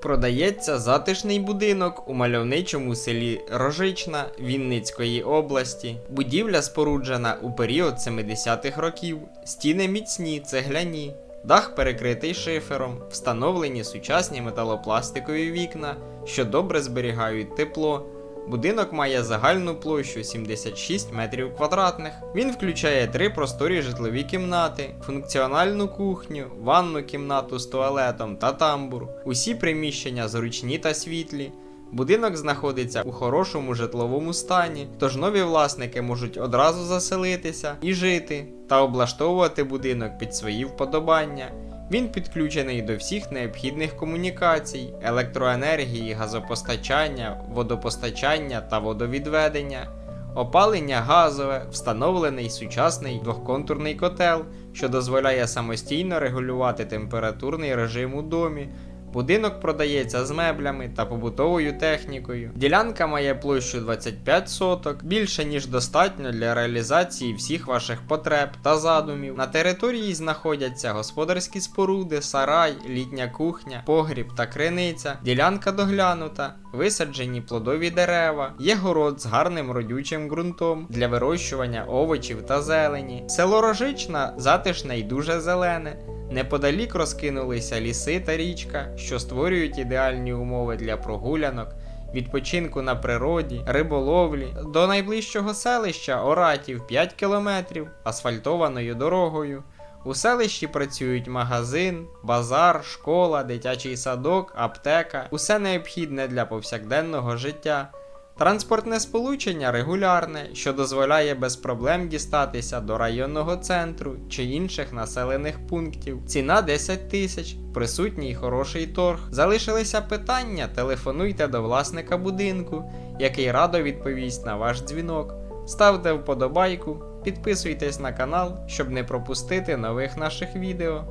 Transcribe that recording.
Продається затишний будинок у мальовничому селі Рожична Вінницької області. Будівля споруджена у період 70-х років. Стіни міцні, цегляні. Дах перекритий шифером, встановлені сучасні металопластикові вікна, що добре зберігають тепло. Будинок має загальну площу 76 метрів квадратних. Він включає три просторі житлові кімнати, функціональну кухню, ванну кімнату з туалетом та тамбур. Усі приміщення зручні та світлі. Будинок знаходиться у хорошому житловому стані, тож нові власники можуть одразу заселитися і жити та облаштовувати будинок під свої вподобання. Він підключений до всіх необхідних комунікацій, електроенергії, газопостачання, водопостачання та водовідведення, опалення газове, встановлений сучасний двохконтурний котел, що дозволяє самостійно регулювати температурний режим у домі. Будинок продається з меблями та побутовою технікою. Ділянка має площу 25 соток, більше ніж достатньо для реалізації всіх ваших потреб та задумів. На території знаходяться господарські споруди, сарай, літня кухня, погріб та криниця. Ділянка доглянута, висаджені плодові дерева, є город з гарним родючим ґрунтом для вирощування овочів та зелені. Село Рожична затишне і дуже зелене. Неподалік розкинулися ліси та річка, що створюють ідеальні умови для прогулянок, відпочинку на природі, риболовлі. До найближчого селища Оратів 5 кілометрів асфальтованою дорогою. У селищі працюють магазин, базар, школа, дитячий садок, аптека, усе необхідне для повсякденного життя. Транспортне сполучення регулярне, що дозволяє без проблем дістатися до районного центру чи інших населених пунктів. Ціна 10 тисяч, присутній хороший торг. Залишилися питання, телефонуйте до власника будинку, який радо відповість на ваш дзвінок. Ставте вподобайку, підписуйтесь на канал, щоб не пропустити нових наших відео.